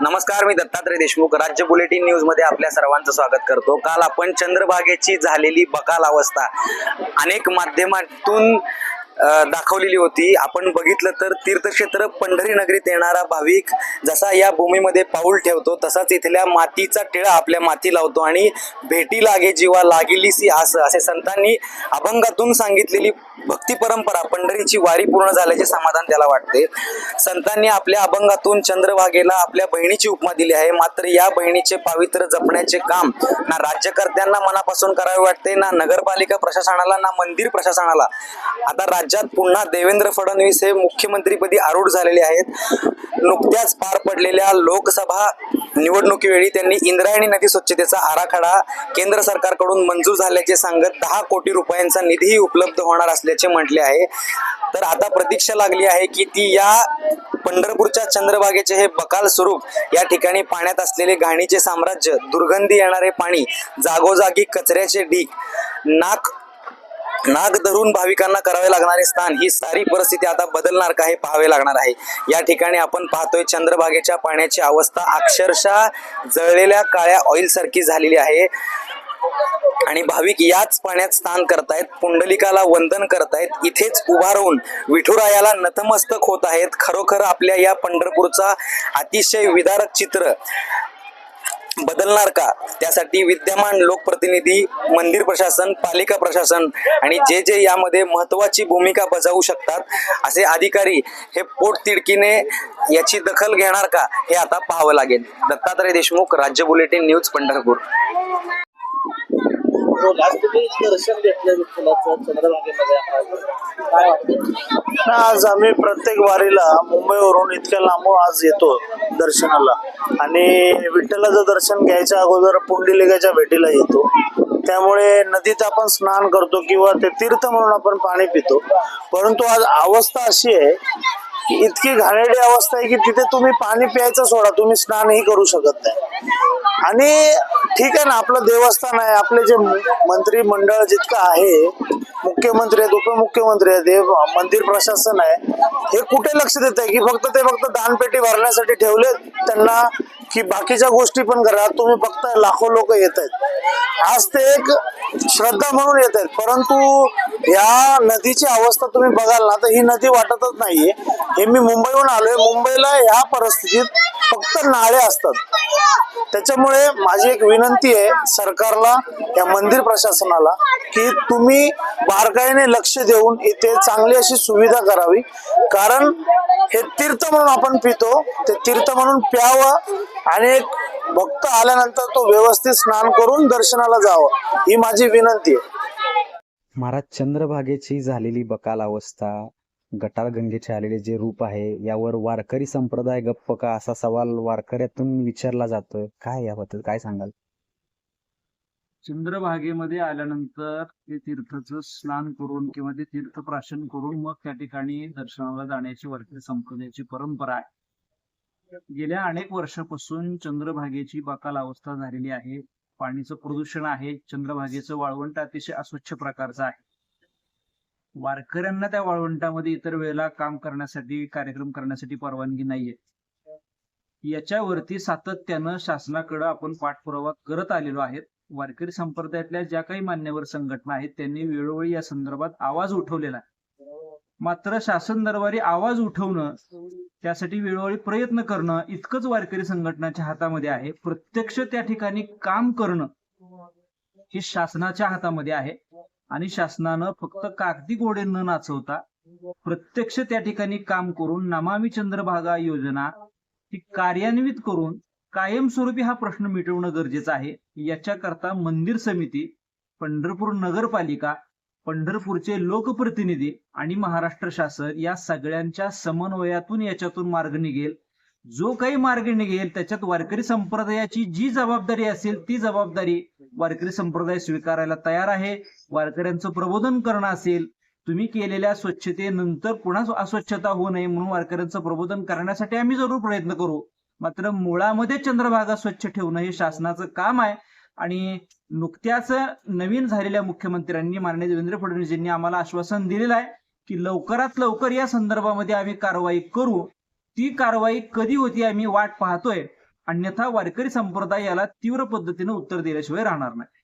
नमस्कार मी दत्तात्रय देशमुख. राज्य बुलेटिन न्यूजमध्ये आपल्या सर्वांचं स्वागत करतो. काल आपण चंद्रभागेची झालेली बकाल अवस्था अनेक माध्यमातून दाखवलेली होती. आपण बघितलं तर तीर्थक्षेत्र पंढरी नगरीत येणारा भाविक जसा या भूमीमध्ये पाऊल ठेवतो तसाच इथल्या मातीचा टिळा आपल्या माती लावतो आणि भेटी लागे जीवा लागेलीसी आस असे संतांनी अभंगातून सांगितलेली भक्ती परंपरा पंढरीची वारी पूर्ण झाल्याचे समाधान त्याला वाटते. संतांनी आपल्या अभंगातून चंद्रभागेला आपल्या बहिणीची उपमा दिली आहे. मात्र या बहिणीचे पावित्र्य जपण्याचे काम ना राज्यकर्त्यांना मनापासून करावे वाटते ना नगरपालिका प्रशासनाला ना मंदिर प्रशासनाला. आता राज्यात पुन्हा देवेंद्र फडणवीस हे मुख्यमंत्रीपदी आरूढ झालेले आहेत. नुकत्याच पार पडलेल्या लोकसभा निवडणुकीवेळी त्यांनी इंद्रायणी नदी स्वच्छतेचा आराखडा केंद्र सरकारकडून मंजूर झाल्याचे सांगत दहा कोटी रुपयांचा निधीही उपलब्ध होणार असल्याचे म्हटले आहे. तर आता प्रतीक्षा लागली आहे की ती या पंढरपूरच्या चंद्रभागेचे हे बकाल स्वरूप या ठिकाणी पाण्यात असलेले घाणीचे साम्राज्य दुर्गंधी येणारे पाणी जागोजागी कचऱ्याचे ढीक नाक नाग धरून भाविकांना करावे लागणारे स्थान ही सारी परिस्थिती आता बदलणार का हे पाहावे लागणार आहे. या ठिकाणी आपण पाहतोय चंद्रभागेच्या पाण्याची अवस्था अक्षरशः जळलेल्या काळ्या ऑइल सारखी झालेली आहे. आणि भाविक याच पाण्यात स्नान करतायत पुंडलिकाला वंदन करतायत इथेच उभा राहून विठुरायाला नतमस्तक होत आहेत. खरोखर आपल्या या पंढरपूरचा अतिशय विदारक चित्र. बदलणार का? त्यासाठी विद्यमान लोकप्रतिनिधी मंदिर प्रशासन पालिका प्रशासन आणि जे जे यामध्ये महत्वाची भूमिका बजावू शकतात असे अधिकारी हे पोटतिडकीने याची दखल घेणार का हे आता पाहावं लागेल. दत्तात्रय देशमुख राज्य बुलेटिन न्यूज पंढरपूर. दर्शन आज आम्ही प्रत्येक वारीला मुंबईवरून इतक्या लांबून आज येतो दर्शनाला. आणि विठ्ठलाचं दर्शन घ्यायच्या अगोदर पुंडलिकाच्या भेटीला येतो. त्यामुळे नदीत आपण स्नान करतो किंवा ते तीर्थ म्हणून आपण पाणी पितो. परंतु आज अवस्था अशी आहे की इतकी घाणेरडी अवस्था आहे की तिथे तुम्ही पाणी प्यायचं सोडा तुम्ही स्नानही करू शकत नाही. आणि ठीक आहे ना आपलं देवस्थान आहे आपले जे मंत्री मंडळ जितकं आहे मुख्यमंत्री आहेत उपमुख्यमंत्री आहेत हे मंदिर प्रशासन आहे. हे कुठे लक्ष देत आहे की फक्त ते फक्त दानपेटी भरण्यासाठी ठेवले त्यांना की बाकीच्या गोष्टी पण करा. तुम्ही बघताय लाखो लोक येत आहेत. आज ते एक श्रद्धा म्हणून येत आहेत. परंतु या नदीची अवस्था तुम्ही बघाल ना तर ही नदी वाटतच नाहीये. हे मी मुंबईहून आलोय. मुंबईला ह्या परिस्थितीत फक्त नाळे असतात. त्याच्यामुळे माझी एक विनंती आहे सरकारला या मंदिर प्रशासनाला की तुम्ही बारकाईने लक्ष देऊन इथे चांगली अशी सुविधा करावी. कारण हे तीर्थ म्हणून आपण पितो ते तीर्थ म्हणून प्यावं आणि एक भक्त आल्यानंतर तो व्यवस्थित स्नान करून दर्शनाला जावं ही माझी विनंती आहे. महाराज चंद्रभागेची झालेली बकाल अवस्था गटारगंगेचे आलेले जे रूप आहे यावर वारकरी संप्रदाय गप्प का? असा सवाल वारकऱ्यातून विचारला जातोय. काय याबद्दल? काय सांगाल? चंद्रभागेमध्ये आल्यानंतर ते तीर्थाचं स्नान करून किंवा ते तीर्थप्राशन करून मग त्या ठिकाणी दर्शनाला जाण्याची वारकरी संप्रदायाची परंपरा आहे. गेल्या अनेक वर्षापासून चंद्रभागेची बकाल अवस्था झालेली आहे. पाणीचं प्रदूषण आहे. चंद्रभागेचं वाळवंट अतिशय अस्वच्छ प्रकारचं आहे. वारकऱ्यांना त्या वाळवंटामध्ये इतर वेळेला काम करण्यासाठी कार्यक्रम करण्यासाठी परवानगी नाहीये. याच्यावरती सातत्यानं शासनाकडे आपण पाठपुरावा करत आलेलो आहेत. वारकरी संप्रदायातल्या ज्या काही मान्यवर संघटना आहेत त्यांनी वेळोवेळी या संदर्भात आवाज उठवलेला मात्र शासन दरबारी आवाज उठवणं त्यासाठी वेळोवेळी प्रयत्न करणं इतकंच वारकरी संघटनाच्या हातामध्ये आहे. प्रत्यक्ष त्या ठिकाणी काम करणं हे शासनाच्या हातामध्ये आहे. आणि शासनानं फक्त कागदी घोडे न नाचवता प्रत्यक्ष त्या ठिकाणी काम करून नमामी चंद्रभागा योजना ही कार्यान्वित करून कायमस्वरूपी हा प्रश्न मिटवणं गरजेचं आहे. याच्याकरता मंदिर समिती पंढरपूर नगरपालिका पंढरपूरचे लोकप्रतिनिधी आणि महाराष्ट्र शासन या सगळ्यांच्या समन्वयातून याच्यातून मार्ग निघेल. जो काही मार्ग निघेल त्याच्यात वारकरी संप्रदायाची जी जबाबदारी असेल ती जबाबदारी वारकरी संप्रदाय स्वीकारायला तयार आहे. वारकऱ्यांचं प्रबोधन करणं असेल तुम्ही केलेल्या स्वच्छतेनंतर पुन्हा अस्वच्छता होऊ नये म्हणून वारकऱ्यांचं प्रबोधन करण्यासाठी आम्ही जरूर प्रयत्न करू. मात्र मुळामध्ये चंद्रभागा स्वच्छ ठेवणं हे शासनाचं काम आहे आणि नुकत्याच नवीन झालेल्या मुख्यमंत्र्यांनी माननीय देवेंद्र फडणवीस आम्हाला आश्वासन दिलेलं आहे की लवकरात लवकर या संदर्भामध्ये आम्ही कारवाई करू. ती कारवाई कधी होती आम्ही वाट पाहतोय. अन्यथा वारकरी संप्रदाय याला तीव्र पद्धतीने उत्तर दिल्याशिवाय राहणार नाही.